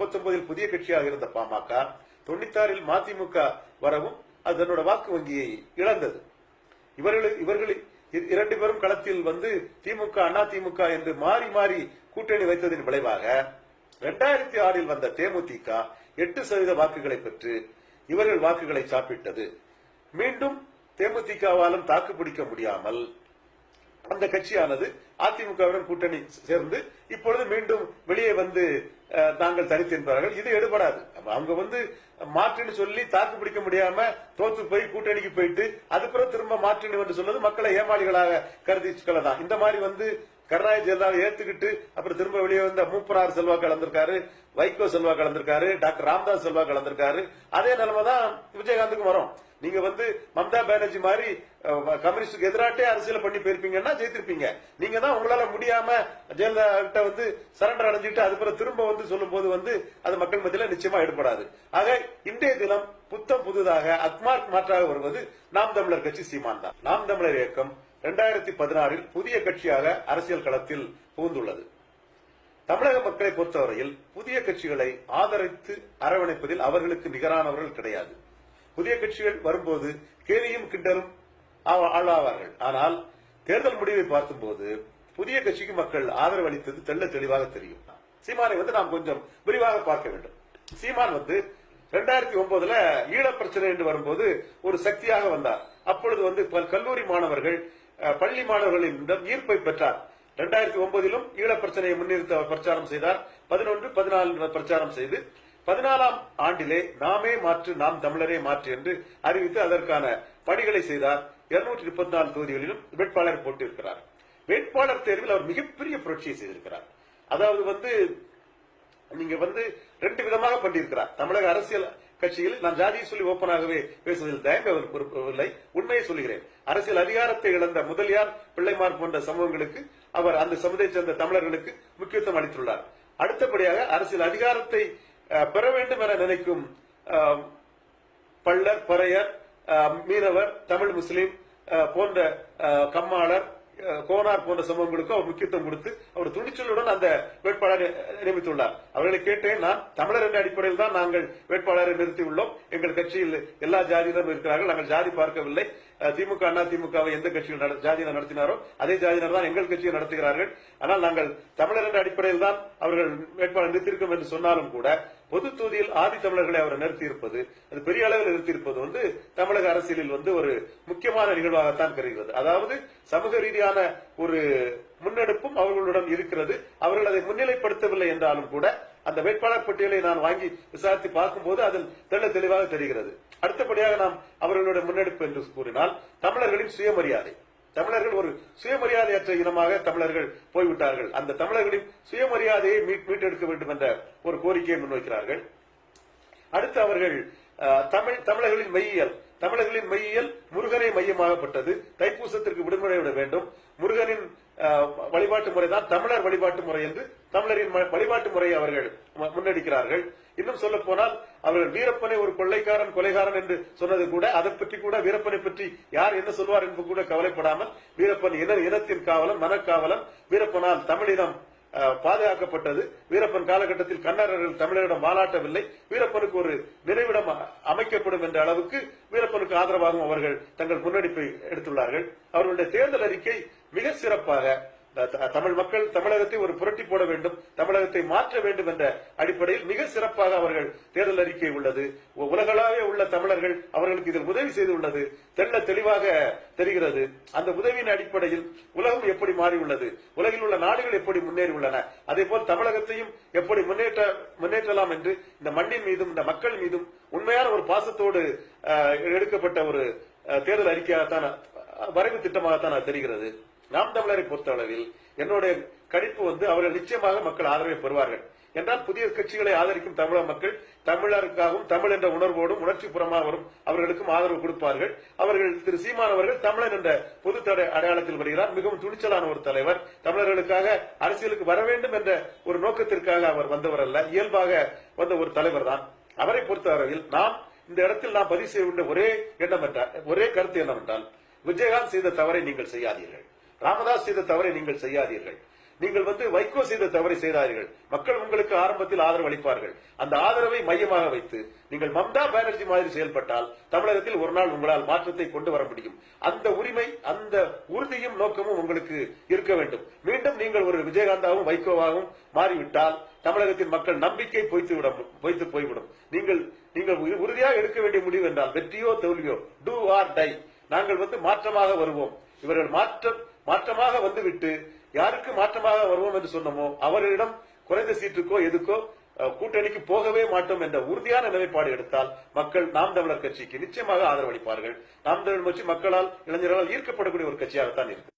முப்பத்தொன்பதில் புதிய கட்சியாக இருந்த பாமக தொண்ணூத்தாறில் மதிமுக வரவும் அது தன்னோட வாக்கு வங்கியை இழந்தது. இவர்கள் இவர்கள் இரண்டு பேரும் களத்தில் வந்து திமுக அண்ணா திமுக என்று மாறி மாறி கூட்டணி வைத்ததின் விளைவாக இரண்டாயிரத்தி ஆறில் வந்த தேமுதிக எட்டு சதவீத வாக்குகளை பெற்று இவர்கள் வாக்குகளை சாப்பிட்டது. மீண்டும் தேமுதிகவாலும் தாக்கு பிடிக்க முடியாமல் அந்த கட்சியானது அதிமுகவுடன் கூட்டணி சேர்ந்து இப்பொழுது மீண்டும் வெளியே வந்து அஹ், நாங்கள் தனித்து என்பார்கள் இது எடுபடாது. அவங்க வந்து மாற்றுன்னு சொல்லி தாக்கு பிடிக்க முடியாம தோத்து போய் கூட்டணிக்கு போயிட்டு அது பிறகு திரும்ப மாற்றுன்னு என்று சொல்வது மக்களை ஏமாளிகளாக கருதி கருதிச்சுக்கலதான் இந்த மாதிரி வந்து கருணாநிதி ஜெயலலிதாவை ஏத்துக்கிட்டு அப்புறம் திரும்ப வெளியே வந்த மூப்பனார் செல்வா கலந்திருக்காரு வைகோ செல்வா கலந்திருக்காரு டாக்டர் ராம்தாஸ் செல்வா கலந்திருக்காரு. அதே நிலைமை தான் விஜயகாந்துக்கும் வரும். நீங்க வந்து மம்தா பானர்ஜி மாதிரி கம்யூனிஸ்டுக்கு எதிராட்டே அரசியல் பண்ணி போயிருப்பீங்கன்னா ஜெயித்திருப்பீங்க. நீங்க தான் உங்களால முடியாம ஜெயலலிதா கிட்ட வந்து சரண்டர் அடைஞ்சிட்டு அதுக்கப்புறம் திரும்ப வந்து சொல்லும் போது வந்து அது மக்கள் மத்தியில நிச்சயமா ஈடுபடாது. ஆக இன்றைய தினம் புத்தம் புதுதாக அக்மார்க் மாற்றாக வருவது நாம் தமிழர் கட்சி சீமான் தான். நாம் தமிழர் இயக்கம் இரண்டாயிரத்தி பதினாறில் புதிய கட்சியாக அரசியல் களத்தில் புகுந்துள்ளது. தமிழக மக்களை பொறுத்தவரையில் புதிய கட்சிகளை ஆதரித்து அரவணைப்பதில் அவர்களுக்கு நிகரானவர்கள் கிடையாது. புதிய கட்சிகள் வரும்போது கேலியும் கிண்டலும் ஆளாவார்கள். ஆனால் தேர்தல் முடிவை பார்க்கும்போது புதிய கட்சிக்கு மக்கள் ஆதரவு அளித்தது தெள்ள தெளிவாக தெரியும். சீமானை வந்து நாம் கொஞ்சம் விரிவாக பார்க்க வேண்டும். சீமான் வந்து ரெண்டாயிரத்தி ஒன்பதுல ஈழ பிரச்சனை என்று வரும்போது ஒரு சக்தியாக வந்தார். அப்பொழுது வந்து பல் கல்லூரி மாணவர்கள் பள்ளி மாணவர்களிடம் ஈர்ப்பை பெற்றார். ரெண்டாயிரத்தி ஒன்பதிலும் ஈழப் பிரச்சனையை முன்னிறுத்த பிரச்சாரம் செய்தார். பதினொன்று பதினாலு பிரச்சாரம் செய்து பதினாலாம் ஆண்டிலே நாமே மாற்று நாம் தமிழரே மாற்று என்று அறிவித்து அதற்கான பணிகளை செய்தார். இருநூற்றி முப்பத்தி நாலு தொகுதிகளிலும் வேட்பாளர் போட்டிருக்கிறார். வேட்பாளர் தேர்வில் அவர் மிகப்பெரிய புரட்சியை செய்திருக்கிறார். அதாவது வந்து நீங்க வந்து ரெண்டு விதமாக பண்ணியிருக்கிறார். தமிழக அரசியல் கட்சியில் நான் ஜாதியை சொல்லி ஓப்பனாகவே பேசுவதில் தயங்க உண்மையை சொல்கிறேன் அரசியல் அதிகாரத்தை இழந்த முதலியார் பிள்ளைமார் போன்ற சமூகங்களுக்கு அவர் அந்த சமுதாயத்தை சேர்ந்த தமிழர்களுக்கு முக்கியத்துவம் அளித்துள்ளார். அடுத்தபடியாக அரசியல் அதிகாரத்தை பெற வேண்டும் என நினைக்கும் பள்ளர் பறையர் மீனவர் தமிழ் முஸ்லீம் அஹ், போன்ற கம்மாளர் கோனார் போன்ற சம்பவங்களுக்கும் அவர் முக்கியத்துவம் கொடுத்து அவர் துணிச்சலுடன் அந்த வேட்பாளரை நியமித்துள்ளார். அவர்களை கேட்டேன் நான் தமிழர் என்ற அடிப்படையில் தான் நாங்கள் வேட்பாளரை நிறுத்தியுள்ளோம் எங்கள் கட்சியில் எல்லா ஜாதியினரும் இருக்கிறார்கள். நாங்கள் ஜாதி பார்க்கவில்லை. திமுக அண்ணா திமுகவை எந்த கட்சியில் ஜாதியினர் நடத்தினாரோ அதே ஜாதியினர் தான் எங்கள் கட்சியை நடத்துகிறார்கள். ஆனால் நாங்கள் தமிழர் என்ற அடிப்படையில் தான் அவர்கள் வேட்பாளர் நிறுத்தியிருக்கோம் என்று சொன்னாலும் கூட பொது தொகுதியில் ஆதி தமிழர்களை அவர் நிறுத்தியிருப்பது அது பெரிய அளவில் நிறுத்தியிருப்பது வந்து தமிழக அரசியலில் வந்து ஒரு முக்கியமான நிகழ்வாகத்தான் கருகிறது அதாவது சமூக ரீதியான ஒரு முன்னெடுப்பும் அவர்களுடன் இருக்கிறது. அவர்கள் அதை முன்னிலைப்படுத்தவில்லை என்றாலும் கூட அந்த வேட்பாளர் பட்டியலை நான் வாங்கி விசாரித்து பார்க்கும்போது அதில் தெள்ள தெளிவாக தெரிகிறது. அடுத்தபடியாக நாம் அவர்களுடைய முன்னெடுப்பு என்று கூறினால் தமிழர்களின் சுயமரியாதை. தமிழர்கள் ஒரு சுயமரியாதையற்ற இனமாக தமிழர்கள் போய்விட்டார்கள். அந்த தமிழர்களின் சுயமரியாதையை மீட்- மீட்டெடுக்க வேண்டும் என்ற ஒரு கோரிக்கையை முன்வைக்கிறார்கள். அடுத்து அவர்கள் தமிழ் தமிழர்களின் மெய்யியல். தமிழர்களின் மெய்யியல் முருகனை மையமாகப்பட்டது. தைப்பூசத்திற்கு விடுமுறை விட வேண்டும். முருகனின் வழிபாட்டு முறைதான் தமிழர் வழிபாட்டு முறை என்று தமிழரின் வழிபாட்டு முறையை அவர்கள் முன்னெடுக்கிறார்கள். இன்னும் சொல்ல போனால் அவர்கள் வீரப்பனை ஒரு கொள்ளைக்காரன் கொலைகாரன் என்று சொன்னது கூட அதை பற்றி கூட வீரப்பனை பற்றி யார் என்ன சொல்வார் என்று கூட கவலைப்படாமல் வீரப்பன் இன இனத்தின் காவலன் மனக்காவலன். வீரப்பனால் தமிழினம் பாதுகாக்கப்பட்டது. வீரப்பன் காலகட்டத்தில் கன்னடர்கள் தமிழரிடம் வாலாட்டவில்லை. வீரப்பனுக்கு ஒரு நினைவிடம் அ- அமைக்கப்படும் என்ற அளவுக்கு வீரப்பனுக்கு ஆதரவாகவும் அவர்கள் தங்கள் முன்னெடுப்பை எடுத்துள்ளார்கள். அவர்களுடைய தேர்தல் அறிக்கை மிக சிறப்பாக தமிழ் மக்கள் தமிழகத்தை ஒரு புரட்டி போட வேண்டும் தமிழகத்தை மாற்ற வேண்டும் என்ற அடிப்படையில் மிக சிறப்பாக அவர்கள் தேர்தல் அறிக்கை உள்ளது. உலகளாவிய உலகளாவே உள்ள தமிழர்கள் அவர்களுக்கு இதில் உதவி செய்துள்ளது தெள்ள தெளிவாக தெரிகிறது. அந்த உதவியின் அடிப்படையில் உலகம் எப்படி மாறியுள்ளது? உலகில் உள்ள நாடுகள் எப்படி முன்னேறி உள்ளன? அதே போல் தமிழகத்தையும் எப்படி முன்னேற்ற முன்னேற்றலாம் என்று இந்த மண்ணின் மீதும் இந்த மக்கள் மீதும் உண்மையான ஒரு பாசத்தோடு எடுக்கப்பட்ட ஒரு தேர்தல் அறிக்கையாகத்தான் வரைவு திட்டமாகத்தான் தெரிகிறது. நாம் தமிழரை பொறுத்தளவில் என்னுடைய கணிப்பு வந்து அவர்கள் நிச்சயமாக மக்கள் ஆதரவை பெறுவார்கள். என்றால் புதிய கட்சிகளை ஆதரிக்கும் தமிழக மக்கள் தமிழருக்காகவும் தமிழ் என்ற உணர்வோடும் உணர்ச்சி வரும் அவர்களுக்கும் ஆதரவு கொடுப்பார்கள். அவர்கள் திரு சீமான் அவர்கள் தமிழன் என்ற பொது தடை அடையாளத்தில் வருகிறார். மிகவும் துணிச்சலான ஒரு தலைவர். தமிழர்களுக்காக அரசியலுக்கு வர வேண்டும் என்ற ஒரு நோக்கத்திற்காக அவர் வந்தவர் அல்ல. இயல்பாக வந்த ஒரு தலைவர் தான். அவரை பொறுத்தவரையில் நாம் இந்த இடத்தில் நாம் பதிவு செய்ய வேண்டிய ஒரே எண்ணம் என்றால் ஒரே கருத்து என்னவென்றால் விஜயகாந்த் செய்த தவறை நீங்கள் செய்யாதீர்கள். ராமதாஸ் செய்த தவறை நீங்கள் செய்யாதீர்கள். நீங்கள் வந்து வைகோ செய்த தவறை செய்தார்கள் மக்கள் உங்களுக்கு ஆரம்பத்தில் ஆதரவு அளிப்பார்கள். அந்த ஆதரவை மையமாக வைத்து நீங்கள் மம்தா பானர்ஜி மாதிரி செயல்பட்டால் தமிழகத்தில் ஒரு நாள் உங்களால் மாற்றத்தை கொண்டு வர முடியும். அந்த உரிமை அந்த உறுதியும் நோக்கமும் உங்களுக்கு இருக்க வேண்டும். மீண்டும் நீங்கள் ஒரு விஜயகாந்தாவும் வைகோவாகவும் மாறிவிட்டால் தமிழகத்தின் மக்கள் நம்பிக்கை பொய்த்து விட பொய்த்து போய்விடும். நீங்கள் நீங்கள் உறுதியாக எடுக்க வேண்டிய முடிவு என்றால் வெற்றியோ தோல்வியோ டூ ஆர் டை நாங்கள் வந்து மாற்றமாக வருவோம். இவர்கள் மாற்றம் மாற்றமாக வந்துவிட்டு யாருக்கு மாற்றமாக வருவோம் என்று சொன்னோமோ அவர்களிடம் குறைந்த சீட்டுக்கோ எதுக்கோ அஹ், கூட்டணிக்கு போகவே மாட்டோம் என்ற உறுதியான நிலைப்பாடு எடுத்தால் மக்கள் நாம் தமிழர் கட்சிக்கு நிச்சயமாக ஆதரவளிப்பார்கள் நாம் தமிழர் கட்சி மக்களால் இளைஞர்களால் ஈர்க்கப்படக்கூடிய ஒரு கட்சியாகத்தான் இருக்கு.